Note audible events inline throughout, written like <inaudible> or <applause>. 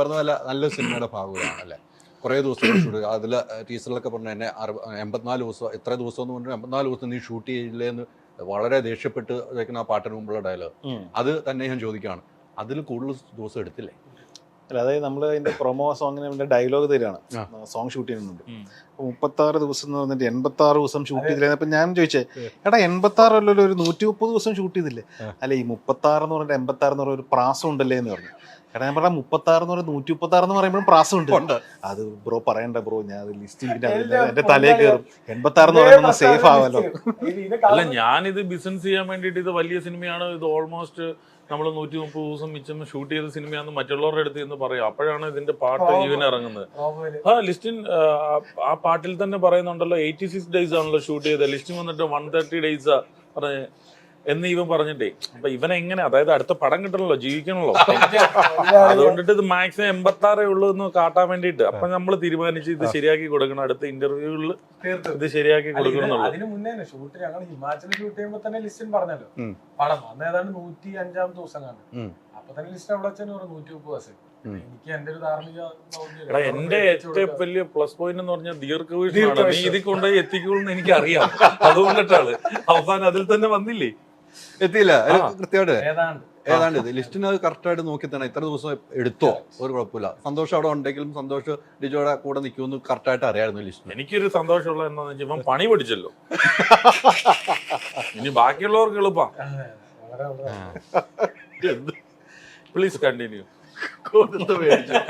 പറഞ്ഞ നല്ല നല്ല സിനിമയുടെ ഭാഗമാണ് അല്ലേ? കുറേ ദിവസം ഷൂട്ട് അതിൽ ടീച്ചറിലൊക്കെ പറഞ്ഞു എന്നെ അറുപ എൺപത്തിനാല് ദിവസം എത്ര ദിവസം എന്ന് പറഞ്ഞു എൺപത്തിനാല് ദിവസം നീ ഷൂട്ട് ചെയ്യില്ലേന്ന് വളരെ ദേഷ്യപ്പെട്ട് വെക്കുന്ന ആ പാട്ടിന് മുമ്പുള്ള ഡയലോഗ് അത് തന്നെ ഞാൻ ചോദിക്കുകയാണ്. അതിൽ കൂടുതൽ ദിവസം എടുത്തില്ലേ? അല്ല അതായത് നമ്മൾ അതിന്റെ പ്രൊമോ സോങ്ങിന് വേണ്ടി ഡയലോഗ് തരികയാണ്. സോങ് ഷൂട്ട് ചെയ്യുന്നുണ്ട്. മുപ്പത്തി ആറ് ദിവസം എന്ന് പറഞ്ഞിട്ട് എൺപത്തി ആറ് ദിവസം ഷൂട്ട് ചെയ്തില്ലേ? അപ്പൊ ഞാൻ ചോദിച്ചേ എടാ എൺപത്തി ആറ് അല്ലല്ലോ ഒരു നൂറ്റി മുപ്പത് ദിവസം ഷൂട്ട് ചെയ്തില്ലേ? അല്ലെ അല്ല ഈ മുപ്പത്തി ആറ് എന്ന് പറഞ്ഞിട്ട് എൺപത്തി ആറ് എന്ന് പറഞ്ഞ ഒരു പ്രാസം ഉണ്ടല്ലേ എന്ന് പറഞ്ഞു. എടാ ഞാൻ പറഞ്ഞ മുപ്പത്തി ആറ് എന്ന് പറഞ്ഞാൽ നൂറ്റി മുപ്പത്തി ആറ് എന്ന് പറയുമ്പോഴും പ്രാസം ഉണ്ട്. ഉണ്ട്. അത് ബ്രോ പറയണ്ട ബ്രോ ഞാൻ അത് ലിസ്റ്റ് എല്ലാം എന്റെ തലയിൽ കയറും എൺപത്തി ആറ് എന്ന് പറയുമ്പോൾ സേഫ് ആവല്ലോ. അല്ല ഞാനിത് ബിസിനസ് ചെയ്യാൻ വേണ്ടിയിട്ട് ഇത് വലിയ സിനിമയാണ്. ഇത് ഓൾമോസ്റ്റ് നമ്മൾ നൂറ്റി മുപ്പത് ദിവസം മിച്ചം ഷൂട്ട് ചെയ്ത സിനിമയാണെന്ന് മറ്റുള്ളവരുടെ അടുത്ത് എന്ന് പറയും. അപ്പോഴാണ് ഇതിന്റെ പാട്ട്. ഈവൻ ഇറങ്ങുന്നത്. ആ ലിസ്റ്റിൻ ആ പാട്ടിൽ തന്നെ പറയുന്നുണ്ടല്ലോ എയ്റ്റി സിക്സ് ഡേയ്സ് ആണല്ലോ ഷൂട്ട് ചെയ്തത്. ലിസ്റ്റിൻ വന്നിട്ട് വൺ തേർട്ടി ഡേയ്സ് പറഞ്ഞ് എന്ന് ഇവൻ പറഞ്ഞിട്ടേ. അപ്പൊ ഇവനെങ്ങനെ എങ്ങനെ അതായത് അടുത്ത പടം കിട്ടണല്ലോ ജീവിക്കണല്ലോ. <laughs> അതുകൊണ്ടിട്ട് ഇത് മാക്സിമം എൺപത്തി ആറേ ഉള്ളൂ എന്ന് കാട്ടാൻ വേണ്ടിട്ട് അപ്പൊ നമ്മൾ തീരുമാനിച്ച് ഇത് ശരിയാക്കി കൊടുക്കണം. അടുത്ത ഇന്റർവ്യൂകളിൽ ഇത് ശരിയാക്കി കൊടുക്കണം അതിന് മുന്നേ ഷൂട്ട് ഞങ്ങൾ ഹിമാചലിൽ ഷൂട്ട് ചെയ്യുമ്പോ തന്നെ ലിസ്റ്റിൻ പറഞ്ഞല്ലോ. പടം അന്ന് ഏതാണ്ട് നൂറ്റി അഞ്ചാം ദിവസം കണ്ടു. അപ്പൊ തന്നെ ലിസ്റ്റ് അവിടെ വെച്ചാൽ നൂറ്റി മുപ്പത് ദിവസം. എടാ. എന്റെ ഏറ്റവും വലിയ പ്ലസ് പോയിന്റ് എന്ന് പറഞ്ഞാൽ ദീർഘവീക്ഷണമാണ്. നീ. ഇതിൽ കൊണ്ടുപോയി എത്തിക്കുള്ളൂ എനിക്ക് അറിയാം അതുകൊണ്ടിട്ടാണ്. അവസാനം അതിൽ തന്നെ വന്നില്ലേ? എത്തിയില്ല. കൃത്യമായിട്ട്. ഏതാണ്ട്. ഇത്. ലിസ്റ്റിന് അത് കറക്റ്റായിട്ട് നോക്കി തന്നെ ഇത്ര ദിവസം എടുത്തോ? ഒരു കുഴപ്പമില്ല. സന്തോഷം അവിടെ ഉണ്ടെങ്കിലും സന്തോഷം ലിജോയുടെ കൂടെ നിൽക്കുമെന്ന് കറക്റ്റായിട്ട് അറിയായിരുന്നു ലിസ്റ്റിന്. എനിക്കൊരു സന്തോഷമുള്ള എന്താണെന്ന് വെച്ചാൽ ഇപ്പം പണി പിടിച്ചല്ലോ ഇനി ബാക്കിയുള്ളവർക്ക് എളുപ്പാ. പ്ലീസ് കണ്ടിന്യൂ കൊടുത്ത് മേടിച്ചോ.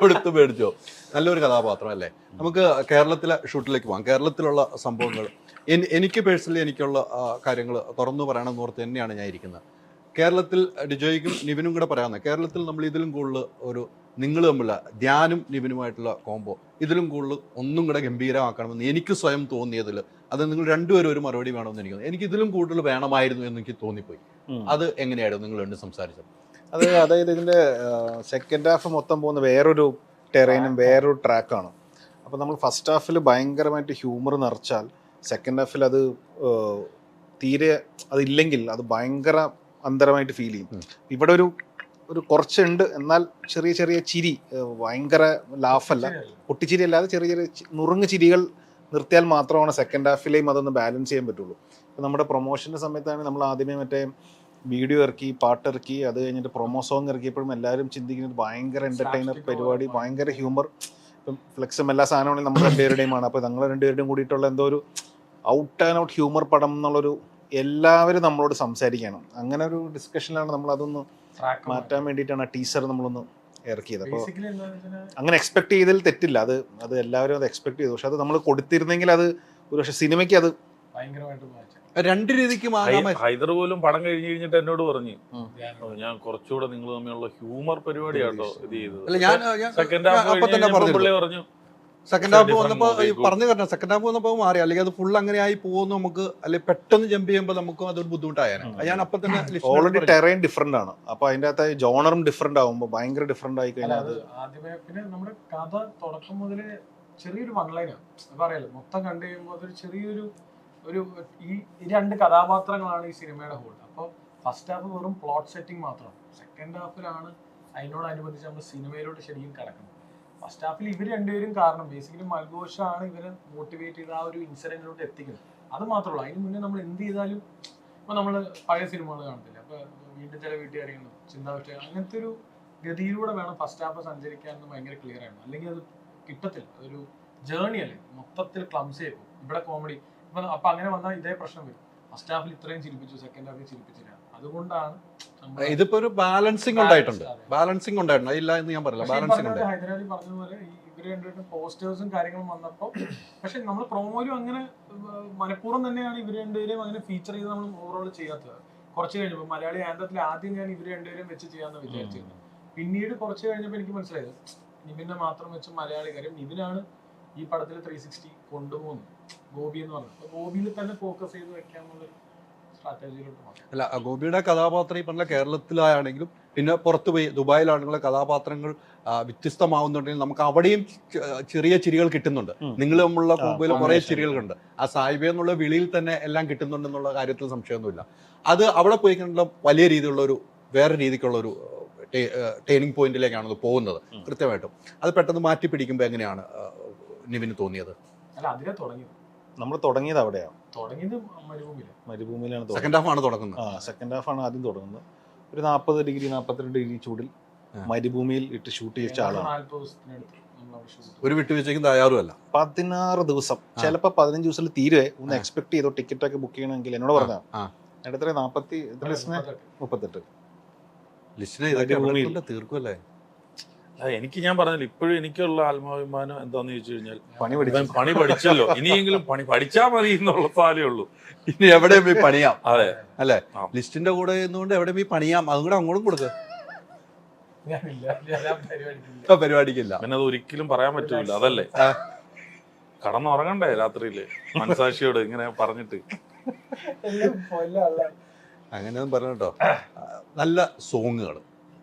കൊടുത്ത് മേടിച്ചോ. നല്ലൊരു കഥാപാത്രം അല്ലേ? നമുക്ക് കേരളത്തിലെ ഷൂട്ടിലേക്ക് പോകാം. കേരളത്തിലുള്ള സംഭവങ്ങൾ. എനിക്ക് പേഴ്സണലി എനിക്കുള്ള കാര്യങ്ങൾ തുറന്നു പറയണമെന്ന് ഓർത്ത് തന്നെയാണ് ഞാൻ ഇരിക്കുന്നത്. കേരളത്തിൽ ഡിജോയ്ക്കും നിവിനും കൂടെ പറയാവുന്നത് കേരളത്തിൽ നമ്മൾ ഇതിലും കൂടുതൽ ഒരു നിങ്ങൾ തമ്മിലുള്ള ധ്യാനും നിവിനുമായിട്ടുള്ള കോംബോ ഇതിലും കൂടുതൽ ഒന്നും കൂടെ ഗംഭീരമാക്കണമെന്ന് എനിക്ക് സ്വയം തോന്നിയതിൽ അത് നിങ്ങൾ രണ്ടുപേരും ഒരു മറുപടി വേണമെന്ന് എനിക്ക് എനിക്ക് ഇതിലും കൂടുതൽ വേണമായിരുന്നു എന്ന് എനിക്ക് തോന്നിപ്പോയി. അത് എങ്ങനെയായിരുന്നു നിങ്ങൾ രണ്ട് സംസാരിച്ചത്? അത് അതായത് ഇതിന്റെ സെക്കൻഡ് ഹാഫ് മൊത്തം പോകുന്ന വേറൊരു ടെറൈനും വേറൊരു ട്രാക്കാണ് അപ്പോൾ നമ്മൾ ഫസ്റ്റ് ഹാഫിൽ ഭയങ്കരമായിട്ട് ഹ്യൂമർ നിറച്ചാൽ സെക്കൻഡ് ഹാഫിൽ അത് തീരെ അതില്ലെങ്കിൽ അത് ഭയങ്കര അന്തരമായിട്ട് ഫീൽ ചെയ്യും. ഇവിടെ ഒരു ഒരു കുറച്ചുണ്ട്. എന്നാൽ ചെറിയ ചെറിയ ചിരി ഭയങ്കര ലാഫല്ല. പൊട്ടിച്ചിരി അല്ലാതെ ചെറിയ ചെറിയ നുറുങ്ങ് ചിരികൾ നിർത്തിയാൽ മാത്രമാണ് സെക്കൻഡ് ഹാഫിലെയും അതൊന്ന് ബാലൻസ് ചെയ്യാൻ പറ്റുള്ളൂ. ഇപ്പം നമ്മുടെ പ്രൊമോഷന്റെ സമയത്താണ് നമ്മൾ ആദ്യമേ മറ്റേ വീഡിയോ ഇറക്കി പാട്ട് ഇറക്കി അത് കഴിഞ്ഞിട്ട് പ്രൊമോ സോങ് ഇറക്കിയപ്പോഴും എല്ലാവരും ചിന്തിക്കുന്നത് ഭയങ്കര എന്റർടൈനർ പരിപാടി ഭയങ്കര ഹ്യൂമർ ഇപ്പം ഫ്ലെക്സും എല്ലാ സാധനങ്ങളും നമ്മൾ രണ്ടുപേരുടെയുമാണ്. അപ്പോൾ ഞങ്ങൾ രണ്ടുപേരുടെയും കൂടിയിട്ടുള്ള എന്തോ ഒരു ഔട്ട് ആൻഡ് ഔട്ട് ഹ്യൂമർ പടം എന്നുള്ളൊരു എല്ലാവരും നമ്മളോട് സംസാരിക്കണം അങ്ങനെ ഒരു ഡിസ്കഷനിലാണ് നമ്മൾ അതൊന്ന്. മാറ്റാൻ വേണ്ടിയിട്ടാണ് ടീച്ചർ നമ്മളൊന്ന് ഇറക്കിയത്. അപ്പോൾ അങ്ങനെ എക്സ്പെക്ട് ചെയ്തതിൽ തെറ്റില്ല. അത് അത് എല്ലാവരും അത് എക്സ്പെക്ട് ചെയ്തു. പക്ഷെ അത് നമ്മൾ കൊടുത്തിരുന്നെങ്കിൽ അത് ഒരു പക്ഷെ സിനിമയ്ക്ക് അത് ഭയങ്കരമായിട്ട് മാറ്റി. രണ്ട് രീതിക്ക് ഹൈദർ പോലും പടം കഴിഞ്ഞ് കഴിഞ്ഞിട്ട് എന്നോട് പറഞ്ഞു ഞാൻ കുറച്ചുകൂടെ നിങ്ങൾ തമ്മിലുള്ള ഹ്യൂമർ പരിപാടിയാട്ടോ ഇത് ചെയ്തത്. സെക്കൻഡ് ഹാഫ് പുള്ളി പറഞ്ഞു സെക്കൻഡ് ഹാഫ് വന്നപ്പോ. പറഞ്ഞു തരണം സെക്കൻഡ് ഹാഫ് വന്നപ്പോ മാറി. അല്ലെങ്കിൽ അത് ഫുൾ അങ്ങനെ ആയി പോകുന്നു നമുക്ക് അല്ലെങ്കിൽ പെട്ടെന്ന് ജമ്പ് ചെയ്യുമ്പോൾ നമുക്ക് അതൊരു ബുദ്ധിമുട്ടായാണ് ഞാൻ അപ്പൊ തന്നെ ഓൾറെഡി ടെറൈൻ ഡിഫറെന്റ് ആണ്. അപ്പൊ അതിന്റെ അകത്ത് ജോണറും ഡിഫറെന്റ് ആകുമ്പോൾ ഭയങ്കര ഡിഫറെന്റ് ആയി കഴിഞ്ഞാൽ അത് ആദ്യമേ പിന്നെ നമ്മുടെ കഥ തുടക്കം മുതലേ ചെറിയൊരു വൺലൈനാണ് പറയാലോ മൊത്തം കണ്ടു കഴിയുമ്പോൾ അതൊരു ചെറിയൊരു ഒരു ഈ ഈ രണ്ട് കഥാപാത്രങ്ങളാണ് ഈ സിനിമയുടെ ഹോൾ അപ്പോൾ ഫസ്റ്റ് ഹാഫ് വെറും പ്ലോട്ട് സെറ്റിംഗ് മാത്രമാണ് സെക്കൻഡ് ഹാഫിലാണ് അതിനോടനുബന്ധിച്ച് നമ്മൾ സിനിമയിലോട്ട് ശരിക്കും കിടക്കുന്നത്. ഫസ്റ്റ് ഹാഫിൽ ഇവർ രണ്ടുപേരും കാരണം. ബേസിക്കലി മൽഘോഷാണ് ഇവരെ മോട്ടിവേറ്റ് ചെയ്ത് ആ ഒരു ഇൻസിഡന്റിലോട്ട് എത്തിക്കുന്നത്. അത് മാത്രമല്ല അതിന് മുന്നേ നമ്മൾ എന്ത് ചെയ്താലും ഇപ്പൊ നമ്മൾ പഴയ സിനിമകൾ കാണത്തില്ല? അപ്പൊ വീണ്ടും ചില വീട്ടുകാരികളും ചിന്താവിഷ്ട അങ്ങനത്തെ ഒരു ഗതിയിലൂടെ വേണം ഫസ്റ്റ് ഹാഫ് സഞ്ചരിക്കാൻ എന്ന് ഭയങ്കര ക്ലിയർ ആണ് അല്ലെങ്കിൽ അത് കിട്ടത്തില്ല. അതൊരു ജേണി അല്ലേ? മൊത്തത്തിൽ ക്ലംസി ആയി പോകും. ഇവിടെ കോമഡി ഇപ്പൊ അപ്പൊ അങ്ങനെ വന്നാൽ ഇതേ പ്രശ്നം വരും. ഫസ്റ്റ് ഹാഫിൽ ഇത്രയും ചിരിപ്പിച്ചു സെക്കൻഡ് ഹാഫിൽ ചിരിപ്പിച്ചില്ല. അതുകൊണ്ടാണ് ഇതിപ്പോ ഒരു ബാലൻസിങ് ഉണ്ടായിട്ടുണ്ട്. ബാലൻസിങ് ഉണ്ടായിട്ടുണ്ട്. ഇല്ല എന്ന് ഞാൻ പറയില്ല. ബാലൻസിങ് ഉണ്ട് ബാലൻസിങ് പറഞ്ഞ പോലെ ഉണ്ടായി പറഞ്ഞതുപോലെ ഇവർ രണ്ടുപേരും പോസ്റ്റേഴ്സും കാര്യങ്ങളും വന്നപ്പോ പക്ഷെ നമ്മൾ പ്രൊമോയിലും അങ്ങനെ മനഃപൂർവം തന്നെയാണ് ഇവർ രണ്ടുപേരെയും അങ്ങനെ ഫീച്ചർ ചെയ്ത് നമ്മൾ ഓവറോൾ ചെയ്യാത്തത്. കുറച്ച് കഴിഞ്ഞപ്പോൾ മലയാളി ആന്തത്തിൽ ആദ്യം ഞാൻ ഇവർ രണ്ടുപേരും വെച്ച് ചെയ്യാന്ന് വിചാരിച്ചിരുന്നു. പിന്നീട് കുറച്ച് കഴിഞ്ഞപ്പോൾ എനിക്ക് മനസ്സിലായത് നിവിനെ മാത്രം വെച്ച് മലയാളി കാര്യം നിവിനാണ് ഈ പടത്തിൽ ത്രീ സിക്സ്റ്റി കൊണ്ടുപോകുന്നത്. ഗോപി എന്ന് പറഞ്ഞത്. ഗോപിയിൽ തന്നെ ഫോക്കസ് ചെയ്ത് വെക്കാന്നുള്ളൊരു സ്ട്രാറ്റജിയിലോട്ട് അല്ല ഗോപിയുടെ കഥാപാത്രം ഈ പറഞ്ഞ കേരളത്തിലാണെങ്കിലും പിന്നെ പുറത്തു പോയി ദുബായിലാണെങ്കിലും കഥാപാത്രങ്ങൾ വ്യത്യസ്തമാവുന്നുണ്ടെങ്കിൽ നമുക്ക് അവിടെയും ചെറിയ ചിരികൾ കിട്ടുന്നുണ്ട്. നിങ്ങൾ തമ്മിലുള്ള കൂമ്പയിൽ കുറെ ചിരികളുണ്ട്. ആ സായിബ എന്നുള്ള വിളിയിൽ തന്നെ എല്ലാം കിട്ടുന്നുണ്ടെന്നുള്ള കാര്യത്തിൽ സംശയമൊന്നുമില്ല. അത് അവിടെ പോയി കഴിഞ്ഞാൽ വലിയ രീതിയിലുള്ള ഒരു വേറെ രീതിക്കുള്ള ഒരു ടേണിംഗ് പോയിന്റിലേക്കാണ് അത് പോകുന്നത് കൃത്യമായിട്ടും. അത് പെട്ടെന്ന് മാറ്റി പിടിക്കുമ്പോൾ എങ്ങനെയാണ് നിവിന് തോന്നിയത്? അല്ല അതിനെ തുടങ്ങിയത് നമ്മൾ തുടങ്ങിയത് അവിടെയാണ് തുടങ്ങിയത് മരുഭൂമിയിൽ. മരുഭൂമിയിലാണ് തുടങ്ങുന്നത്. സെക്കൻഡ് ഹാഫ് ആണ് തുടങ്ങുന്നത്. ആ സെക്കൻഡ് ഹാഫ് ആണ് ആദ്യം തുടങ്ങുന്നത്. ഒരു നാൽപ്പത് ഡിഗ്രി നാൽപ്പത്തിരണ്ട് ഡിഗ്രി ചൂടിൽ. മരുഭൂമിയിൽ ഇട്ട് ഷൂട്ട് ചെയ്യിച്ച ആളാണ്. നാല്പത് ദിവസത്തിനടുത്ത് നമ്മൾ അവിടെ shoot ചെയ്തു. ഒരു വിട്ടുവീഴ്ചയ്ക്കും തയ്യാറുമല്ല. പതിനാറ് ദിവസം. ചിലപ്പോൾ പതിനഞ്ച് ദിവസത്തിൽ തീരെ ഒന്ന് എക്സ്പെക്ട് ചെയ്തോ ടിക്കറ്റ് ഒക്കെ ബുക്ക് ചെയ്യണമെങ്കിൽ എന്നോട് പറഞ്ഞാ ആ. എത്ര നാൽപ്പത്തി എത്ര ലിസ്റ്റിന് മുപ്പത്തെട്ട്. ലിസ്റ്റിനെ ഇതൊക്കെ എവിടെ മരുഭൂമിയിൽ. കൊണ്ട് തീർക്കുമല്ലേ അല്ല, എനിക്ക് ഞാൻ പറഞ്ഞില്ല ഇപ്പോഴും എനിക്കുള്ള ആത്മാഭിമാനം എന്താന്ന് ചോദിച്ചു കഴിഞ്ഞാൽ പണി പഠിച്ചു. പണി പഠിച്ചല്ലോ. ഇനിയെങ്കിലും പണി പഠിച്ചാ മതി എന്നുള്ള ഉള്ളൂ. ഇനി എവിടെ പോയി പണിയാം. അതെ. അല്ലെ? ലിസ്റ്റിന്റെ കൂടെ നിന്നുകൊണ്ട് എവിടെ പോയി പണിയാം. അതും കൂടെ അങ്ങോട്ടും കൊടുക്കുക പരിപാടിക്കില്ല. പിന്നെ അത് ഒരിക്കലും പറയാൻ പറ്റൂല. അതല്ലേ. കടന്നുറങ്ങണ്ടേ രാത്രിയിൽ? മനസാക്ഷിയോട് ഇങ്ങനെ പറഞ്ഞിട്ട്. എല്ലാം കൊല്ലം അല്ല അങ്ങനെയൊന്നും പറഞ്ഞു കേട്ടോ നല്ല സോങ്ങുകൾ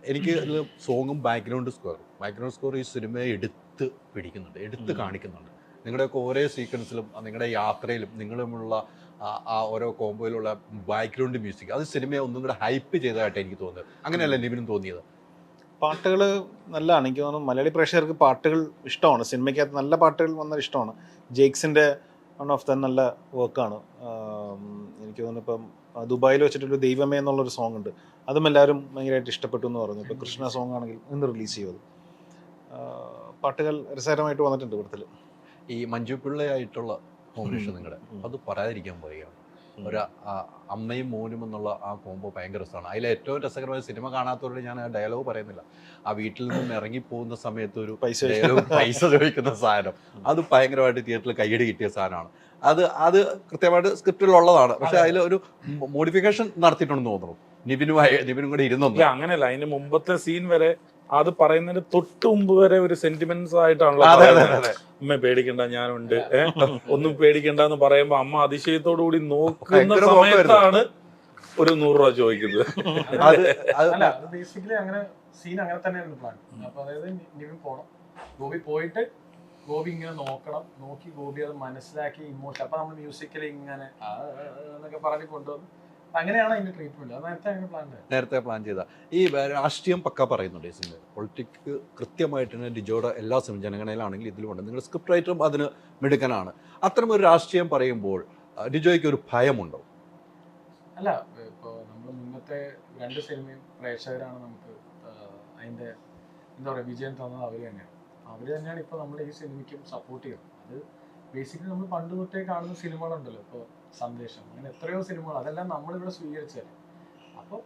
എനിക്ക് സോങ്ങും ബാക്ക്ഗ്രൗണ്ട് സ്കോറും ബാക്ക്ഗ്രൗണ്ട് സ്കോർ ഈ സിനിമയെ എടുത്ത് പിടിക്കുന്നുണ്ട് എടുത്ത് കാണിക്കുന്നുണ്ട്. നിങ്ങളുടെയൊക്കെ ഓരോ സീക്വൻസിലും നിങ്ങളുടെ യാത്രയിലും നിങ്ങളുമുള്ള ആ- ഓരോ കോമ്പോയിലുള്ള ബാക്ക്ഗ്രൗണ്ട് മ്യൂസിക് അത് സിനിമയെ ഒന്നും കൂടെ ഹൈപ്പ് ചെയ്തതായിട്ട് എനിക്ക് തോന്നുന്നത്. അങ്ങനെയല്ല ലിവിനും തോന്നിയത്? പാട്ടുകൾ നല്ലതാണ്. എനിക്ക് തോന്നുന്നു മലയാളി പ്രേക്ഷകർക്ക് പാട്ടുകൾ ഇഷ്ടമാണ്. സിനിമയ്ക്കകത്ത് നല്ല പാട്ടുകൾ വന്നാൽ ഇഷ്ടമാണ്. ജേക്സിന്റെ വൺ ഓഫ് ദ നല്ല വർക്കാണ് എനിക്ക് തോന്നുന്നു ഇപ്പം ദുബായിൽ വെച്ചിട്ടൊരു ദൈവമേ എന്നുള്ളൊരു സോങ് ഉണ്ട്. അതും എല്ലാവരും ഭയങ്കരമായിട്ട് ഇഷ്ടപ്പെട്ടു എന്ന് പറഞ്ഞു. ഇപ്പോൾ കൃഷ്ണ സോങ് ആണെങ്കിൽ ഇന്ന് റിലീസ് ചെയ്തത് പാട്ടുകൾ രസകരമായിട്ട് വന്നിട്ടുണ്ട് ഇവിടത്തിൽ ഈ മഞ്ജു പിള്ളയായിട്ടുള്ള കോമ്പിനേഷൻ നിങ്ങളുടെ അത് പറയാതിരിക്കാൻ പോവുകയാണ് ഒരു അമ്മയും മോനും എന്നുള്ള ആ കോംബോ ഭയങ്കര രസമാണ്. അതിൽ ഏറ്റവും രസകരമായ സിനിമ കാണാത്തവരോട് ഞാൻ ആ ഡയലോഗ് പറയുന്നില്ല. ആ വീട്ടിൽ നിന്നും ഇറങ്ങി പോകുന്ന സമയത്ത് ഒരു പൈസ പൈസ ചോദിക്കുന്ന സാധനം. അത് ഭയങ്കരമായിട്ട് തിയേറ്ററിൽ കൈയടി കിട്ടിയ സാധനമാണ്. അത് അത് കൃത്യമായിട്ട് സ്ക്രിപ്റ്റിൽ ഉള്ളതാണ്. പക്ഷെ അതിൽ ഒരു മോഡിഫിക്കേഷൻ നടത്തിയിട്ടുണ്ടെന്ന് തോന്നുന്നു. നിബിനുമായി നിബിനും കൂടെ ഇരുന്നു അങ്ങനെയല്ല. അതിന് മുമ്പത്തെ സീൻ വരെ അത് പറയുന്നതിന് തൊട്ട് മുമ്പ് വരെ ഒരു സെന്റിമെന്റ്സ് ആയിട്ടാണല്ലോ അമ്മ പേടിക്കണ്ട ഞാനുണ്ട്? ഒന്നും പേടിക്കണ്ട എന്ന് പറയുമ്പോ അമ്മ അതിശയത്തോടു കൂടി നോക്കുന്ന സമയത്താണ് ഒരു നൂറ് രൂപ ചോദിക്കുന്നത്. അത് അത് ബേസിക്കലി അങ്ങനെ സീൻ അങ്ങനെ തന്നെയായിരുന്നു പ്ലാൻ അപ്പൊ അതായത് നിവിൻ പോണം. ഗോപി പോയിട്ട് ഗോപി ഇങ്ങനെ നോക്കണം. നോക്കി ഗോപി അത് മനസ്സിലാക്കി ഇമോഷൻ അപ്പൊ നമ്മൾ മ്യൂസിക്കലി ഇങ്ങനെ എന്നൊക്കെ പറഞ്ഞ് കൊണ്ടുവന്ന് അങ്ങനെയാണ് അതിന്റെ ട്രീറ്റ്മെന്റ് അത് നേരത്തെ പ്ലാൻ നേരത്തെ പ്ലാൻ ചെയ്ത. ഈ രാഷ്ട്രീയം പക്ക പറയുന്നുണ്ട് പൊളിറ്റിക്സ് കൃത്യമായിട്ട് തന്നെ ഡിജോയുടെ എല്ലാ സിനിമ ജനഗണയിലാണെങ്കിൽ ഇതിലുമുണ്ട് നിങ്ങൾ സ്ക്രിപ്റ്റ് റൈറ്ററും അതിന് മിടുക്കനാണ്. അത്തരം ഒരു രാഷ്ട്രീയം പറയുമ്പോൾ ഡിജോയ്ക്ക് ഒരു ഭയമുണ്ടോ? അല്ല ഇപ്പോൾ നമ്മൾ മുന്നത്തെ രണ്ട് സിനിമയും പ്രേക്ഷകരാണ് നമുക്ക് അതിന്റെ എന്താ പറയുക വിജയം തന്നത് അവർ തന്നെയാണ്. അവർ തന്നെയാണ് ഇപ്പോൾ നമ്മൾ ഈ സിനിമയ്ക്കും സപ്പോർട്ട് ചെയ്യുന്നത്. അത് ബേസിക്കലി നമ്മൾ പണ്ട് തൊട്ടേ കാണുന്ന സിനിമകളുണ്ടല്ലോ. ഇപ്പോൾ സന്ദേശം അങ്ങനെ എത്രയോ സിനിമകൾ അതെല്ലാം നമ്മളിവിടെ സ്വീകരിച്ചത്. അപ്പോൾ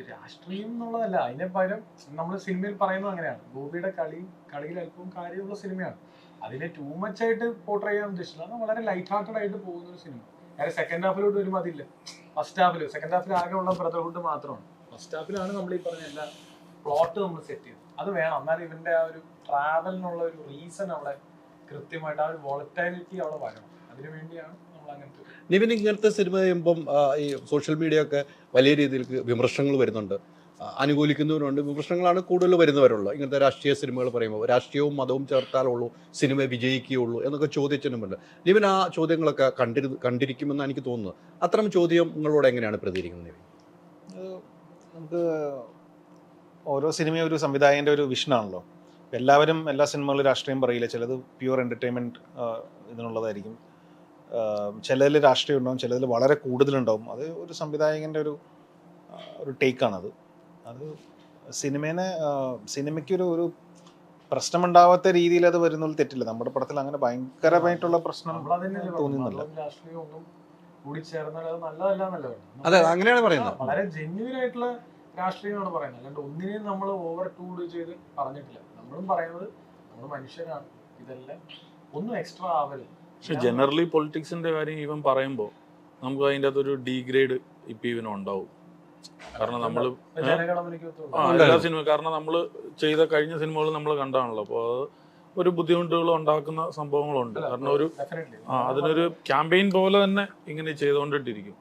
രാഷ്ട്രീയം എന്നുള്ളതല്ല അതിനെ പകരം നമ്മൾ സിനിമയിൽ പറയുന്നത് അങ്ങനെയാണ്. ഗോപിയുടെ കളി കളിയിൽ അല്പം കാര്യമുള്ള സിനിമയാണ്. അതിനെ ടൂ മച്ച് ആയിട്ട് പോർട്രേ ചെയ്യാൻ ഉദ്ദേശിച്ചില്ല. അത് വളരെ ലൈറ്റ് ഹാർട്ടഡ് ആയിട്ട് പോകുന്ന ഒരു സിനിമ. അതായത് സെക്കൻഡ് ഹാഫിലോട്ട് വരുമ്പോൾ അതില്ല. ഫസ്റ്റ് ഹാഫിൽ സെക്കൻഡ് ഹാഫിൽ ആകെ ഉള്ള ബ്രദർഹുഡ് മാത്രമാണ്. ഫസ്റ്റ് ഹാഫിലാണ് നമ്മൾ ഈ പറഞ്ഞ എല്ലാ പ്ലോട്ട് നമ്മൾ സെറ്റ് ചെയ്തത് അത് വേണം. എന്നാൽ ഇവന്റെ ആ ഒരു ട്രാവലിനുള്ള ഒരു റീസൺ അവിടെ കൃത്യമായിട്ട് ആ ഒരു വോളറ്റാലിറ്റി അവിടെ വരണം. അതിനു വേണ്ടിയാണ് ഒരു- നിവിൻ ഇങ്ങനത്തെ സിനിമ ചെയ്യുമ്പം ഈ സോഷ്യൽ മീഡിയ ഒക്കെ വലിയ രീതിയിൽ വിമർശനങ്ങൾ വരുന്നുണ്ട്. അനുകൂലിക്കുന്നവരുണ്ട്. വിമർശനങ്ങളാണ് കൂടുതൽ വരുന്നവരുള്ളത്. ഇങ്ങനത്തെ രാഷ്ട്രീയ സിനിമകൾ പറയുമ്പോൾ രാഷ്ട്രീയവും മതവും ചേർത്താലുള്ളൂ സിനിമ വിജയിക്കുകയുള്ളൂ എന്നൊക്കെ ചോദിച്ചിട്ടുമുണ്ട്. നിവിൻ ആ ചോദ്യങ്ങളൊക്കെ കണ്ടിരു കണ്ടിരിക്കുമെന്ന് എനിക്ക് തോന്നുന്നു. അത്തരം ചോദ്യം നിങ്ങളോട് എങ്ങനെയാണ് പ്രതികരിക്കുന്നത് നിവിൻ? നമുക്ക് ഓരോ സിനിമയും ഒരു സംവിധായകന്റെ ഒരു വിഷനാണല്ലോ എല്ലാവരും എല്ലാ സിനിമകളും രാഷ്ട്രീയം പറയില്ല? ചിലത് പ്യുവർ എന്റർടൈൻമെന്റ് ഇതിനുള്ളതായിരിക്കും. ചിലതിൽ രാഷ്ട്രീയം ഉണ്ടാവും ചിലതിൽ വളരെ കൂടുതലുണ്ടാവും. അത് ഒരു സംവിധായകന്റെ ഒരു ഒരു ടേക്കാണത്. അത് സിനിമേനെ സിനിമയ്ക്കൊരു ഒരു പ്രശ്നമുണ്ടാവാത്ത രീതിയിൽ അത് വരുന്നതിൽ തെറ്റില്ല. നമ്മുടെ പടത്തിൽ അങ്ങനെ ഭയങ്കരമായിട്ടുള്ള പ്രശ്നം തോന്നുന്നില്ല. മതവും ഒന്നും കൂടി ചേർന്നാൽ അത് നല്ലതല്ല എന്നല്ലേ അതെ അങ്ങനെയാണ് പറയുന്നത്. വളരെ ജെന്യൂൻ ആയിട്ടുള്ള രാഷ്ട്രീയമാണ് പറയുന്നത്. അല്ലാണ്ട് ഒന്നിനെയും നമ്മൾ ഓവർ ടൂഡ് ചെയ്ത് പറഞ്ഞിട്ടില്ല. നമ്മളും പറയുന്നത് നമ്മൾ മനുഷ്യരാണ്. ഇതെല്ലാം ഒന്നും എക്സ്ട്രാ ആവരുത്. പക്ഷെ ജനറലി പൊളിറ്റിക്സിന്റെ കാര്യം ഇവൻ പറയുമ്പോൾ നമുക്ക് അതിന്റെ അകത്തൊരു ഡീഗ്രേഡ് ഇപ്പം ഇവനും ഉണ്ടാവും. കാരണം നമ്മൾ. ആ എല്ലാ സിനിമ കാരണം നമ്മൾ ചെയ്ത കഴിഞ്ഞ സിനിമകൾ നമ്മൾ കണ്ടാണല്ലോ. അപ്പോൾ അത് ഒരു ബുദ്ധിമുട്ടുകൾ ഉണ്ടാക്കുന്ന സംഭവങ്ങളുണ്ട്. കാരണം ഒരു. ആ അതിനൊരു ക്യാമ്പയിൻ പോലെ തന്നെ ഇങ്ങനെ ചെയ്തുകൊണ്ടിട്ടിരിക്കും.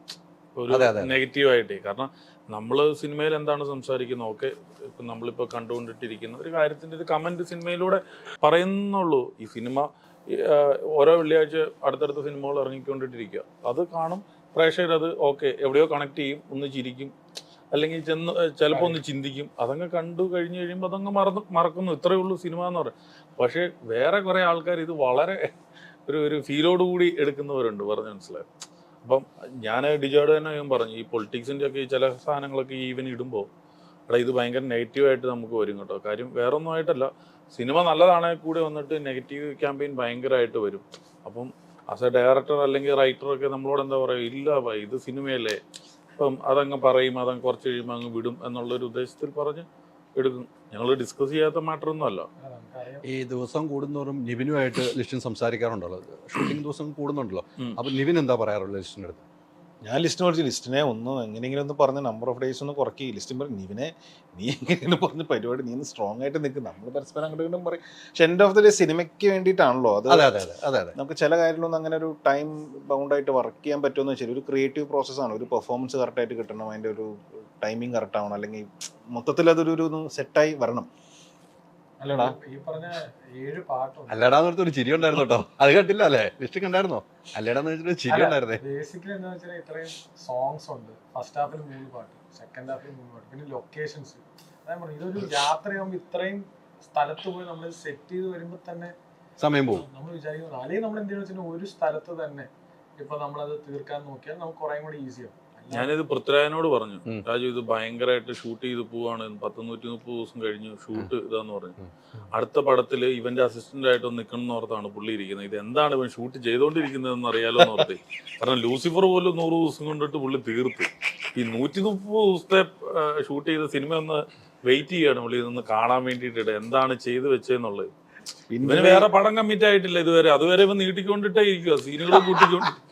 ഒരു അതെ, അതെ. നെഗറ്റീവ് ആയിട്ടേ. കാരണം നമ്മൾ സിനിമയിൽ എന്താണ് സംസാരിക്കുന്നത്? ഓക്കെ ഇപ്പം നമ്മളിപ്പോൾ കണ്ടുകൊണ്ടിട്ടിരിക്കുന്ന ഒരു കാര്യത്തിന്റെ ഒരു കമന്റ് സിനിമയിലൂടെ പറയുന്നുള്ളൂ. ഈ സിനിമ ഓരോ വെള്ളിയാഴ്ച അടുത്തടുത്ത സിനിമകൾ ഇറങ്ങിക്കൊണ്ടിട്ടിരിക്കുക. അത് കാണും. പ്രേക്ഷകർ അത് ഓക്കെ എവിടെയോ കണക്ട് ചെയ്യും ഒന്ന് ചിരിക്കും. അല്ലെങ്കിൽ ചെന്ന് ചിലപ്പോൾ ഒന്ന് ചിന്തിക്കും. അതങ്ങ് കണ്ടു കഴിഞ്ഞ് കഴിയുമ്പോൾ അതങ്ങ് മറന്നു മറക്കുന്നു. ഇത്രയേ ഉള്ളൂ സിനിമ എന്ന് പറയും. പക്ഷേ വേറെ കുറേ ആൾക്കാർ ഇത് വളരെ ഒരു ഒരു ഫീലോട് കൂടി എടുക്കുന്നവരുണ്ട്. പറഞ്ഞ് മനസ്സിലായി? അപ്പം ഞാൻ ഡിജോഡ് തന്നെ ഞാൻ പറഞ്ഞു ഈ പൊളിറ്റിക്സിന്റെ ഒക്കെ ഈ ചില സാധനങ്ങളൊക്കെ ഈവൻ ഇടുമ്പോൾ എടാ ഇത് ഭയങ്കര നെഗറ്റീവായിട്ട് നമുക്ക് വരും കേട്ടോ. കാര്യം വേറൊന്നും ആയിട്ടല്ല. സിനിമ നല്ലതാണെങ്കിൽ കൂടെ വന്നിട്ട് നെഗറ്റീവ് ക്യാമ്പയിൻ ഭയങ്കരമായിട്ട് വരും. അപ്പം ആസ് എ ഡയറക്ടർ അല്ലെങ്കിൽ റൈറ്ററൊക്കെ നമ്മളോട് എന്താ പറയുക ഇല്ല ഇത് സിനിമയല്ലേ. അപ്പം അതങ്ങ് പറയും അതങ്ങ് കുറച്ച് കഴിയുമ്പോൾ അങ്ങ് വിടും എന്നുള്ളൊരു ഉദ്ദേശത്തിൽ പറഞ്ഞ് എടുക്കും. ഞങ്ങൾ ഡിസ്കസ് ചെയ്യാത്ത മാറ്റർ അല്ല ഈ ദിവസം കൂടുന്നോറും നിവിനുമായിട്ട് ലിസ്റ്റിൻ സംസാരിക്കാറുണ്ടല്ലോ. ഷൂട്ടിംഗ് ദിവസം കൂടുന്നുണ്ടല്ലോ. അപ്പൊ നിവിൻ എന്താ പറയാറുള്ളത് ലിസ്റ്റിന്റെ അടുത്ത്? ഞാൻ ലിസ്റ്റ് വിളിച്ച് ലിസ്റ്റിനെ ഒന്ന് എങ്ങനെയെങ്കിലും ഒന്ന് പറഞ്ഞ് നമ്പർ ഓഫ് ഡേയ്സ് ഒന്ന് കുറയ്ക്കുക ലിസ്റ്റും പറഞ്ഞു നിവിനെ നീ എങ്ങനെയാണ് പറഞ്ഞ് പരിപാടി. നീ ഒന്ന് സ്ട്രോങ് ആയിട്ട് നിൽക്കും നമ്മൾ പരസ്പരം അങ്ങോട്ട് ഇങ്ങോട്ടും പറയും. പക്ഷെ എൻഡ് ഓഫ് ദി ഡേ സിനിമയ്ക്ക് വേണ്ടിയിട്ടാണല്ലോ. അത് നമുക്ക് ചില കാര്യങ്ങളൊന്നും അങ്ങനെ ഒരു ടൈം ബൗണ്ടായിട്ട് വർക്ക് ചെയ്യാൻ പറ്റുമെന്ന് വെച്ചാൽ ഒരു ക്രിയേറ്റീവ് പ്രോസസ്സാണ് ഒരു പെർഫോമൻസ് കറക്റ്റായിട്ട് കിട്ടണം. അതിന്റെ ഒരു ടൈമിംഗ് കറക്റ്റ് ആവണം. അല്ലെങ്കിൽ മൊത്തത്തിൽ അതൊരു ഒരു സെറ്റായി വരണം. അല്ലടാ. ഈ പറഞ്ഞ ഏഴ് പാട്ടുണ്ട്. അല്ലടാന്ന് പറഞ്ഞ ഒരു ചിരി ഉണ്ടായിരുന്നു കേട്ടോ. അത് കണ്ടില്ല അല്ലേ? ലിസ്റ്റ് കണ്ടായിരുന്നോ? അല്ലടാന്ന് വെച്ചിട്ട് ചിരി ഉണ്ടായിരുന്നേ. ബേസിക്കലി എന്താ വെച്ചാൽ ഇത്രയും സോങ്സ് ഉണ്ട്. ഫസ്റ്റ് ഹാഫിൽ മൂന്ന് പാട്ട് സെക്കൻഡ് ഹാഫിൽ മൂന്ന് പാട്ട് പിന്നെ ലൊക്കേഷൻസ് അതായത് പറഞ്ഞു ഇതൊരു യാത്രയാകുമ്പോൾ ഇത്രയും സ്ഥലത്ത് പോയി നമ്മൾ സെറ്റ് ചെയ്ത് വരുമ്പോൾ തന്നെ സമയം പോകും. നമ്മൾ വിചാരിക്കുന്നത് അല്ലെങ്കിൽ നമ്മൾ എന്തെങ്കിലും വെച്ചാൽ ഒരു സ്ഥലത്ത് തന്നെ ഇപ്പൊ നമ്മളത് തീർക്കാൻ നോക്കിയാൽ നമുക്ക് കുറേ കൂടി ഈസിയാവും ഞാനിത് പൃഥ്വിരാജിനോട് പറഞ്ഞു. രാജു ഇത് ഭയങ്കരമായിട്ട് ഷൂട്ട് ചെയ്ത് പോവാണ്. പത്ത് നൂറ്റി മുപ്പത് ദിവസം കഴിഞ്ഞു. ഷൂട്ട് ഇതാന്ന് പറഞ്ഞു. അടുത്ത പടത്തിൽ ഇവന്റെ അസിസ്റ്റന്റ് ആയിട്ട് ഒന്ന് നിൽക്കണം എന്ന് ഓർത്താണ് പുള്ളി ഇരിക്കുന്നത്. ഇത് എന്താണ് ഇവൻ ഷൂട്ട് ചെയ്തുകൊണ്ടിരിക്കുന്നതെന്ന് അറിയാലോ എന്ന് ഓർത്തി കാരണം ലൂസിഫർ പോലും നൂറ് ദിവസം കൊണ്ടിട്ട് പുള്ളി തീർത്തു. ഈ നൂറ്റി മുപ്പത് ദിവസത്തെ ഷൂട്ട് ചെയ്ത സിനിമ ഒന്ന് വെയിറ്റ് ചെയ്യാണ് പുള്ളി ഇതൊന്ന് കാണാൻ വേണ്ടിയിട്ട് എന്താണ് ചെയ്തു വെച്ചതെന്നുള്ളത് ഇവന് പിന്നെ വേറെ പടം കമ്മിറ്റ് ആയിട്ടില്ല ഇതുവരെ. അതുവരെ ഇവൻ നീട്ടിക്കൊണ്ടിട്ടേ ഇരിക്കുക സീനുകൾ കൂട്ടിക്കൊണ്ടിരിക്കുക ഇത്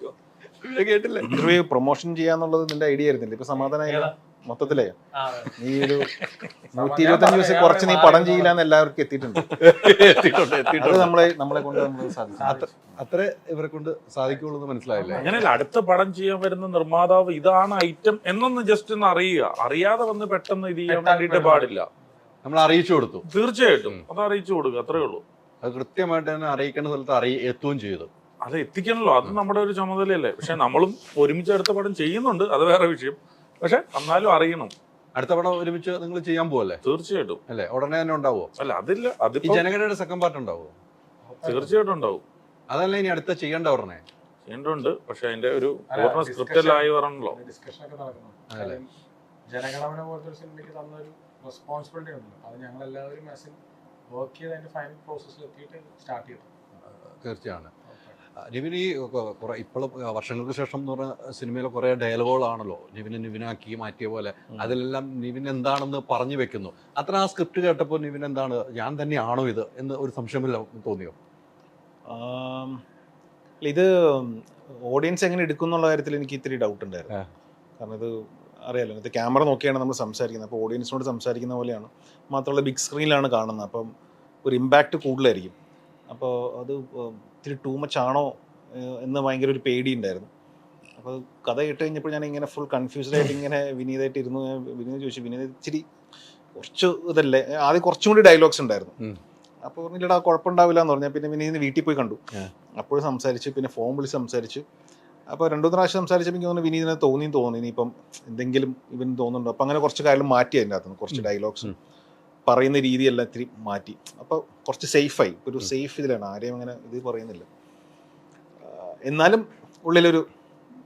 കേട്ടില്ലേ. ഇന്റർവ്യൂ പ്രൊമോഷൻ ചെയ്യാന്നുള്ളത് നിന്റെ ഐഡിയ ആയിരുന്നില്ല? ഇപ്പൊ സമാധാനമായി മൊത്തത്തിലേ? നീ ഒരു നൂറ്റി ഇരുപത്തഞ്ച് ദിവസം കുറച്ച് നീ പടം ചെയ്യില്ല എന്ന് എല്ലാവർക്കും എത്തിയിട്ടുണ്ട്. അത് നമ്മളെ നമ്മളെ കൊണ്ട് നമ്മൾ സാധിച്ചു. അത്ര ഇവരെ കൊണ്ട് സാധിക്കുള്ളൂ എന്ന് മനസ്സിലായില്ലേ? അങ്ങനെയല്ല അടുത്ത പടം ചെയ്യാൻ വരുന്ന നിർമ്മാതാവ് ഇതാണ് ഐറ്റം എന്നൊന്ന് ജസ്റ്റ് ഒന്ന് അറിയുക. അറിയാതെ വന്ന് പെട്ടെന്ന് ഇത് ചെയ്യാൻ വേണ്ടിട്ട് വേണ്ടിയിട്ട് പാടില്ല. നമ്മൾ അറിയിച്ചു കൊടുത്തു. തീർച്ചയായിട്ടും. അത് അറിയിച്ചു കൊടുക്കുക അത്രേ ഉള്ളൂ. അത് കൃത്യമായിട്ട് തന്നെ അറിയിക്കേണ്ട സ്ഥലത്ത് അറിയി എത്തുകയും ചെയ്തു. അത് എത്തിക്കണല്ലോ. അത് നമ്മുടെ ഒരു ചുമതലയല്ലേ. പക്ഷെ നമ്മളും ഒരുമിച്ച് അടുത്ത പടം ചെയ്യുന്നുണ്ട്. അത് വേറെ വിഷയം. പക്ഷെ എന്നാലും അറിയണം. അടുത്ത പടം ഒരുമിച്ച് നിങ്ങൾ ചെയ്യാൻ പോവല്ലേ? തീർച്ചയായിട്ടും. അല്ലേ? ഉടനെ തന്നെ ഉണ്ടാവോ? അല്ല അതില്ല. ഈ അതിപ്പോ ജനഗണയുടെ സെക്കൻഡ് പാർട്ട് ഉണ്ടാവോ? തീർച്ചയായിട്ടും ഉണ്ടാവും. അതല്ല ഇനി അടുത്ത ചെയ്യേണ്ട ഉടനെ? ചെയ്യേണ്ടതുണ്ട്. പക്ഷെ അതിന്റെ ഒരു പൂർണ സ്ക്രിപ്റ്റ് ആയി വരണല്ലോ. ജനഗണമന പോലത്തെ ഒരു സിനിമയ്ക്ക് തന്ന ഒരു റെസ്പോൺസിബിലിറ്റി ഉണ്ടല്ലോ. അത് ഞങ്ങൾ എല്ലാവരും ആസ് വർക്ക് ചെയ്ത് അതിന്റെ ഫൈനൽ പ്രോസസ്സിൽ എത്തിയിട്ട് സ്റ്റാർട്ട് ചെയ്തു തീർച്ചയാണ്. നിവിൻ ഈ കുറെ ഇപ്പോഴും വർഷങ്ങൾക്ക് ശേഷം എന്ന് പറഞ്ഞ സിനിമയിലെ കുറെ ഡയലോഗുകളാണല്ലോ. നിവിനെ നിവിനാക്കി മാറ്റിയ പോലെ. അതിലെല്ലാം നിവിൻ എന്താണെന്ന് പറഞ്ഞു വെക്കുന്നു. അത്ര ആ സ്ക്രിപ്റ്റ് കേട്ടപ്പോൾ നിവിൻ എന്താണ് ഞാൻ തന്നെയാണോ ഇത്? എന്ന് ഒരു സംശയമില്ല തോന്നിയോ? ഇത് ഓഡിയൻസ് എങ്ങനെ എടുക്കും എന്നുള്ള കാര്യത്തിൽ എനിക്ക് ഇത്തിരി ഡൗട്ട് ഉണ്ടായിരുന്നു. കാരണം ഇത് അറിയാലോ ഇത് ക്യാമറ നോക്കിയാണ് നമ്മൾ സംസാരിക്കുന്നത്. അപ്പോൾ ഓഡിയൻസിനോട് സംസാരിക്കുന്ന പോലെയാണ്. മാത്രമല്ല ബിഗ് സ്ക്രീനിലാണ് കാണുന്നത്. അപ്പം ഒരു ഇമ്പാക്റ്റ് കൂടുതലായിരിക്കും. അപ്പോൾ അത് ഇത്തിരി ടൂ മച്ച് ആണോ എന്ന് ഭയങ്കര ഒരു പേടി ഉണ്ടായിരുന്നു അപ്പോൾ കഥ കേട്ട് കഴിഞ്ഞപ്പോൾ ഞാൻ ഇങ്ങനെ ഫുൾ കൺഫ്യൂസ്ഡ് ആയിട്ട് ഇങ്ങനെ വിനീതായിട്ട് ഇരുന്നു വിനീത് ചോദിച്ചു വിനീത ഇച്ചിരി കുറച്ച് ഇതല്ലേ? ആദ്യം കുറച്ചും കൂടി ഡയലോഗ്സ് ഉണ്ടായിരുന്നു. അപ്പോൾ പറഞ്ഞില്ലടാ കുഴപ്പമുണ്ടാവില്ല എന്ന് പറഞ്ഞാൽ പിന്നെ വിനീതിന് വീട്ടിൽ പോയി കണ്ടു. അപ്പോൾ സംസാരിച്ച് പിന്നെ ഫോൺ വിളിച്ച് സംസാരിച്ചു. അപ്പോൾ രണ്ടു മൂന്ന് പ്രാവശ്യം സംസാരിച്ചപ്പോൾ എനിക്ക് തോന്നുന്നു വിനീതിനെ തോന്നി തോന്നി ഇനിയിപ്പം എന്തെങ്കിലും ഇവന് തോന്നുന്നുണ്ടോ? അപ്പം അങ്ങനെ കുറച്ച് കാര്യം മാറ്റി അതിന്റെ അകത്തുനിന്ന് കുറച്ച് ഡയലോഗ്സും. പറയുന്ന രീതിയെല്ലാം ഇത്തിരി മാറ്റി. അപ്പോൾ കുറച്ച് സേഫായി. ഒരു സേഫ് ഇതിലാണ്. ആരെയും അങ്ങനെ ഇത് പറയുന്നില്ല. എന്നാലും ഉള്ളിലൊരു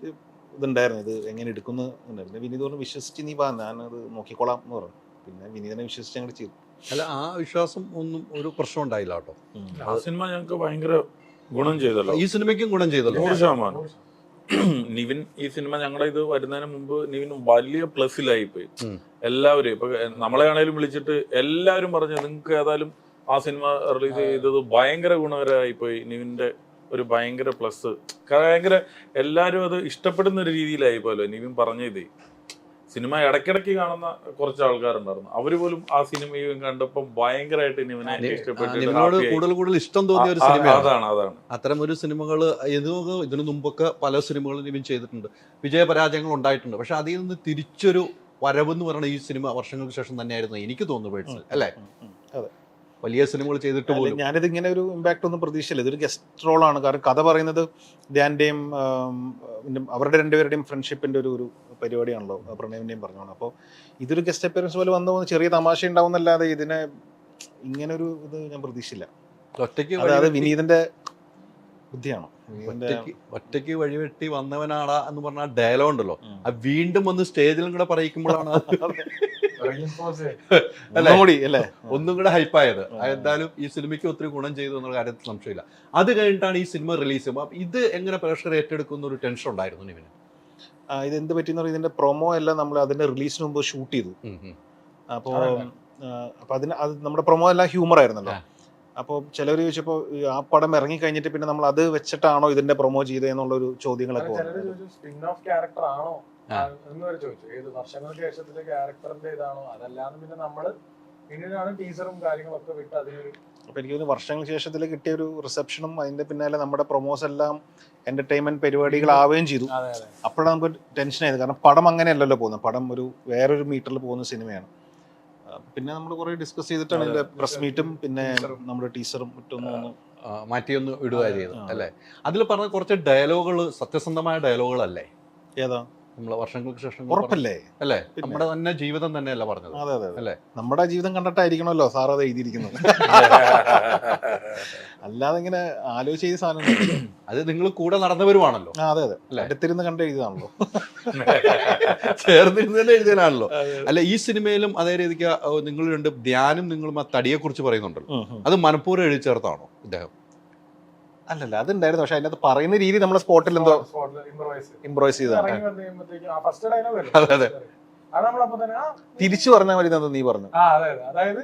ഇത് ഇതുണ്ടായിരുന്നു. ഇത് എങ്ങനെ എടുക്കുന്നു എന്നുണ്ടായിരുന്നു. പിന്നെ വിനീത് പറഞ്ഞു വിശ്വസിച്ച് നീ വാ ഞാനത് നോക്കിക്കോളാം എന്ന് പറഞ്ഞു. പിന്നെ വിനീതനെ വിശ്വസിച്ച് അങ്ങോട്ട് ചെയ്തു. അല്ല ആ വിശ്വാസം ഒന്നും ഒരു പ്രശ്നം ഉണ്ടായില്ല കേട്ടോ. ആ സിനിമ ഞങ്ങൾക്ക് ഭയങ്കര ഗുണം ചെയ്തല്ലോ. ഈ സിനിമയ്ക്കും ഗുണം ചെയ്തല്ലോ. നൂറ് ശതമാനം. നിവിൻ ഈ സിനിമ ഞങ്ങളുടെ ഇത് വരുന്നതിന് മുമ്പ് നിവിൻ വലിയ പ്ലസിലായി പോയി. എല്ലാവരും ഇപ്പൊ നമ്മളെ ആണേലും വിളിച്ചിട്ട് എല്ലാവരും പറഞ്ഞു നിങ്ങൾക്ക് ഏതായാലും ആ സിനിമ റിലീസ് ചെയ്തത് ഭയങ്കര ഗുണകരമായി പോയി നിവിന്റെ ഒരു ഭയങ്കര പ്ലസ് ഭയങ്കര എല്ലാവരും അത് ഇഷ്ടപ്പെടുന്ന ഒരു രീതിയിലായി പോയല്ലോ നിവിൻ പറഞ്ഞത് സിനിമ ഇടയ്ക്കിടയ്ക്ക് കാണുന്ന കുറച്ച് ആൾക്കാരുണ്ടായിരുന്നു. അവർ പോലും ആ സിനിമയും കണ്ടപ്പോൾ ഭയങ്കരമായിട്ട് നിവിനെ ഇഷ്ടപ്പെട്ടു. കൂടുതൽ കൂടുതൽ ഇഷ്ടം തോന്നിയ ഒരു സിനിമയാണ്. അതാണ് അതാണ്. അത്തരം ഒരു സിനിമകൾ ഇതിനു മുമ്പൊക്കെ പല സിനിമകളും നിവിൻ ചെയ്തിട്ടുണ്ട്. വിജയപരാജയങ്ങൾ ഉണ്ടായിട്ടുണ്ട്. പക്ഷെ അതിൽ നിന്ന് തിരിച്ചൊരു വരവ് എന്ന് പറയുന്ന ഈ സിനിമ വർഷങ്ങൾക്ക് ശേഷം തന്നെയായിരുന്നു എനിക്ക് തോന്നുന്നു പേഴ്സണൽ അല്ലേ. അതെ. വലിയ സിനിമകൾ ചെയ്തിട്ട് പോലും. ഞാനിത് ഇങ്ങനെ ഒരു ഇമ്പാക്ട് ഒന്നും പ്രതീക്ഷയില്ല ഇതൊരു ഗസ്റ്റ് റോളാണ് കാരണം കഥ പറയുന്നത് ധ്യാന്റെയും അവരുടെ രണ്ടുപേരുടെയും ഫ്രണ്ട്ഷിപ്പിന്റെ ഒരു ഒരു പരിപാടിയാണല്ലോ. ആ പറഞ്ഞോണം അപ്പോൾ ഇതൊരു ഗസ്റ്റ് അപ്പിയറൻസ് പോലെ വന്നു. പോകുന്ന ചെറിയ തമാശ ഉണ്ടാവുന്നല്ലാതെ ഇതിനെ ഇങ്ങനെ ഒരു ഇത് ഞാൻ പ്രതീക്ഷയില്ല ഒറ്റയ്ക്ക് അതായത് അത് വിനീതിന്റെ ബുദ്ധിയാണോ. ഒറ്റയ്ക്ക് ഒറ്റയ്ക്ക് വഴിവെട്ടി വന്നവനാടാ എന്ന് പറഞ്ഞ ഡയലോഗ് ഉണ്ടല്ലോ ആ അത് വീണ്ടും ഒന്ന് സ്റ്റേജിലും കൂടെ പറയിക്കുമ്പോഴാണ് <laughs> അല്ലേ? ഒന്നും കൂടെ ഹൈപ്പായത്. എന്തായാലും ഈ സിനിമയ്ക്ക് ഒത്തിരി ഗുണം ചെയ്തു എന്നുള്ള കാര്യത്തിൽ സംശയമില്ല. അത് കഴിഞ്ഞിട്ടാണ് ഈ സിനിമ റിലീസ് ചെയ്യുമ്പോൾ അപ്പൊ ഇത് എങ്ങനെ പ്രേക്ഷകർ ഏറ്റെടുക്കുന്ന ഒരു ടെൻഷൻ ഉണ്ടായിരുന്നു ഇവന് ഇത് എന്ത് പറ്റിയെന്ന് പറയുന്നത് ഇതിന്റെ പ്രൊമോ എല്ലാം നമ്മൾ അതിന്റെ റിലീസിന് മുമ്പ് ഷൂട്ട് ചെയ്തു. അപ്പോൾ? അപ്പൊ അതിന് അത് നമ്മുടെ പ്രൊമോ എല്ലാം ഹ്യൂമർ ആയിരുന്നല്ലോ. അപ്പോൾ ചിലർ ചോദിച്ചപ്പോൾ ആ പടം ഇറങ്ങി കഴിഞ്ഞിട്ട് പിന്നെ നമ്മൾ അത് വെച്ചിട്ടാണോ ഇതിന്റെ പ്രൊമോ ചോദ്യങ്ങളൊക്കെ ഒരു ചോദ്യങ്ങളൊക്കെ ചോദിച്ചു സ്പിൻ ഓഫ് ക്യാരക്ടർ ആണോ എന്ന് വരെ ചോദിച്ചു. ഏത് വർഷങ്ങൾക്ക് ശേഷത്തിലെ ക്യാരക്ടറിന്റെ ഇതാണോ? അതല്ലാന്ന് പിന്നെ നമ്മൾ പിന്നീടാണ് ടീച്ചറും കാര്യങ്ങളൊക്കെ വിട്ട് അതിനൊരു അപ്പൊ എനിക്ക് തോന്നുന്നു വർഷങ്ങൾക്ക് ശേഷത്തിൽ കിട്ടിയ ഒരു റിസപ്ഷനും അതിന്റെ പിന്നാലെ നമ്മുടെ പ്രൊമോസ് എല്ലാം എന്റർടൈൻമെന്റ് പരിപാടികളാവുകയും ചെയ്തു. അതെ അതെ. അപ്പോഴാണ് നമുക്ക് ടെൻഷൻ ആയത് കാരണം പടം അങ്ങനെയല്ലല്ലോ പോകുന്നത്. പടം ഒരു വേറൊരു മീറ്ററിൽ പോകുന്ന സിനിമയാണ് പിന്നെ നമ്മൾ കുറെ ഡിസ്കസ് ചെയ്തിട്ടാണ്. ഇതിന്റെ പ്രസ് മീറ്റും പിന്നെ. നമ്മുടെ ടീച്ചറും മറ്റൊന്നും ഒന്ന് മാറ്റിയൊന്ന് ഇടുക അല്ലേ? അതിൽ പറഞ്ഞ കുറച്ച് ഡയലോഗുകൾ സത്യസന്ധമായ ഡയലോഗുകളല്ലേ ഏതാ? നമ്മൾ വർഷങ്ങൾക്ക് ശേഷം ഉറപ്പല്ലേ? അല്ലേ. നമ്മുടെ തന്നെ ജീവിതം തന്നെയല്ല പറഞ്ഞത്. അതെ അതെ അല്ലേ? നമ്മുടെ ജീവിതം കണ്ടിട്ടായിരിക്കണമല്ലോ സാർ അത് എഴുതിയിരിക്കുന്നത്. <laughs> അല്ലാതെ ഇങ്ങനെ ആലോചിച്ച് ചെയ്ത സാധനം അത് നിങ്ങൾ കൂടെ നടന്നവരുമാണല്ലോ. അതെ അതെ? അടുത്തിരുന്ന് കണ്ട് എഴുതിയതാണല്ലോ. <laughs> ചേർന്നിരുന്ന് തന്നെ എഴുതിയതാണല്ലോ. അല്ല ഈ സിനിമയിലും അതേ രീതിക്ക് നിങ്ങൾ രണ്ട് ധ്യാനം നിങ്ങളും ആ തടിയെ കുറിച്ച് പറയുന്നുണ്ടല്ലോ. അത് മനഃപൂർവം എഴുതി ചേർത്താണോ ഇദ്ദേഹം? അല്ലല്ല അതുണ്ടായിരുന്നു. പക്ഷെ അതിനകത്ത് പറയുന്ന രീതി നമ്മുടെ സ്പോട്ടിൽ എന്തോ ഇംപ്രവൈസ് ഡയലോഗ് അതെ, അതെ. തിരിച്ചു പറഞ്ഞാൽ മതി നീ പറഞ്ഞു. അതായത്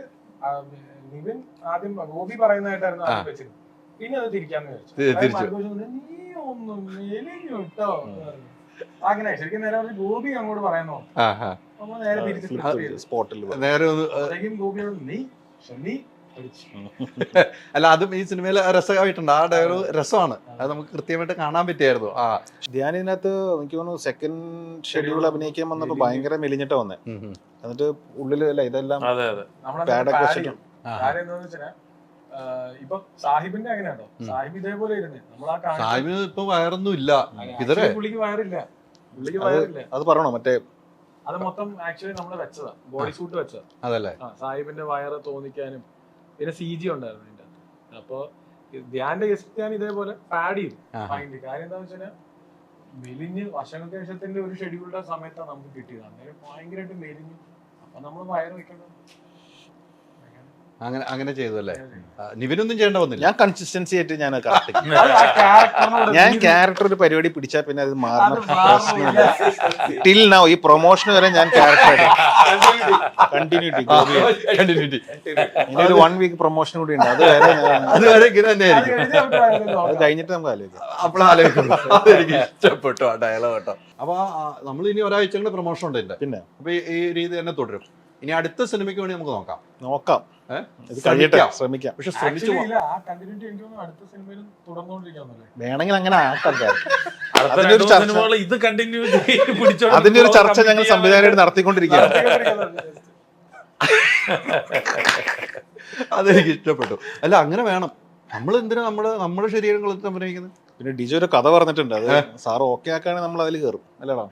നിവിൻ ആദ്യം ഗോപി പറയുന്നതായിട്ടായിരുന്നു ആദ്യം വെച്ചിരുന്നത്. പിന്നെ അത് തിരിക്കാന്ന് വിചാരിച്ചു. നീ ഒന്നും മെലിഞ്ഞു കേട്ടോ അങ്ങനെ ശരിക്കും നേരെ ഗോപി അങ്ങോട്ട് പറയുന്നോ നേരെ തിരിച്ചു സ്പോട്ടിൽ നേരെ ഗോപിയോട് നീ നീ. <laughs> അല്ല അതും ഈ സിനിമയിൽ രസമായിട്ടുണ്ട്. ആ ഡയലോഗ് രസമാണ്. അത് നമുക്ക് കൃത്യമായിട്ട് കാണാൻ പറ്റിയായിരുന്നു. ആ. ഞാൻ ഇതിനകത്ത് എനിക്ക് തോന്നുന്നു സെക്കൻഡ് ഷെഡ്യൂൾ അഭിനയിക്കാൻ വന്നപ്പോ ഭയങ്കര മെലിഞ്ഞിട്ട് വന്നേ. എന്നിട്ട് ഉള്ളിൽ അല്ല ഇതെല്ലാം വെച്ചിട്ട്. ഇപ്പൊ സാഹിബിന്റെ അങ്ങനെയാണോ? സാഹിബ് ഇതേപോലെ ഇരുന്നേ. നമ്മൾ ആ സാഹിബിന് ഇപ്പൊ വയറൊന്നും ഇല്ല പുള്ളിക്ക് വയറില്ല. പുള്ളിക്ക് വയറില്ല. അത് പറയണോ? മറ്റേ അത് മൊത്തം ആക്ച്വലി നമ്മൾ വെച്ചതാ. ബോഡി സൂട്ട് വെച്ചതാ. അതല്ലേ? സാഹിബിന്റെ വയറ് തോന്നിക്കാനും പിന്നെ സി ജി ഉണ്ടായിരുന്നു അതിന്റെ അകത്ത്. അപ്പൊ ധ്യാന്റെ ഗസ്റ്റ് ഞാൻ ഇതേപോലെ പാഡ് ചെയ്തു. ഫൈൻഡ് കാര്യം എന്താ വെച്ചാൽ മെലിഞ്ഞ് ശേഷത്തിന്റെ ഒരു ഷെഡ്യൂളുടെ സമയത്താണ് നമുക്ക് കിട്ടിയത്. അന്നേരം ഭയങ്കരമായിട്ട് മെലിഞ്ഞു. അപ്പൊ നമ്മൾ വയറ് വെക്കണം. അങ്ങനെ അങ്ങനെ ചെയ്തു അല്ലേ നിവിനൊന്നും ചെയ്യേണ്ട വന്നില്ല. ഞാൻ കൺസിസ്റ്റൻസി ആയിട്ട് ഞാൻ <laughs> ഞാൻ ക്യാരക്ടർ ഒരു പരിപാടി പിടിച്ചാൽ പിന്നെ അത് മാറുന്ന പ്രശ്നമില്ല. ടിൽ നൗ ഈ പ്രൊമോഷൻ വരെ ഞാൻ ക്യാരക്ടർ കണ്ടിന്യൂറ്റി കണ്ടിന്യൂറ്റി ഇനി ഒരു വൺ വീക്ക് പ്രൊമോഷൻ കൂടി ഉണ്ട്. അത് വരെ അത് അതുവരെ ഇങ്ങനെ തന്നെ അത് കഴിഞ്ഞിട്ട് നമുക്ക് ആലോചിക്കാം. അപ്പോൾ <laughs> ഇഷ്ടപ്പെട്ടു ആ ഡയലോഗ് കേട്ടോ. അപ്പൊ നമ്മൾ ഇനി ഒരാഴ്ച പ്രൊമോഷൻ ഉണ്ട് പിന്നെ? അപ്പൊ ഈ രീതി തന്നെ തുടരും. ഇനി അടുത്ത സിനിമയ്ക്ക് വേണ്ടി നമുക്ക് നോക്കാം. നോക്കാം. ഇത് കഴിയട്ടെ ശ്രമിക്കാം. ശ്രമിക്കാം പക്ഷെ ശ്രമിച്ചു ആ continuity എനിക്ക് അടുത്ത സിനിമയിലും തുടർന്നുകൊണ്ടിരിക്കാന്നല്ലേ വേണമെങ്കിൽ അങ്ങനെ ഇത് കണ്ടിന്യൂ അതിന്റെ ഒരു ചർച്ച ഞങ്ങൾ സംവിധാനമായിട്ട് നടത്തിക്കൊണ്ടിരിക്കുകയാണ്. അതെനിക്ക് ഇഷ്ടപ്പെട്ടു. അല്ല അങ്ങനെ വേണം. നമ്മൾ എന്തിനാ നമ്മൾ നമ്മുടെ ശരീരം കളിച്ച് അഭിനയിക്കുന്നത് പിന്നെ ഡിജോ ഒരു കഥ പറഞ്ഞിട്ടുണ്ട്. അത് സാർ ഓക്കെ ആക്കുകയാണെങ്കിൽ നമ്മൾ അതിൽ കയറും. അല്ലേടാ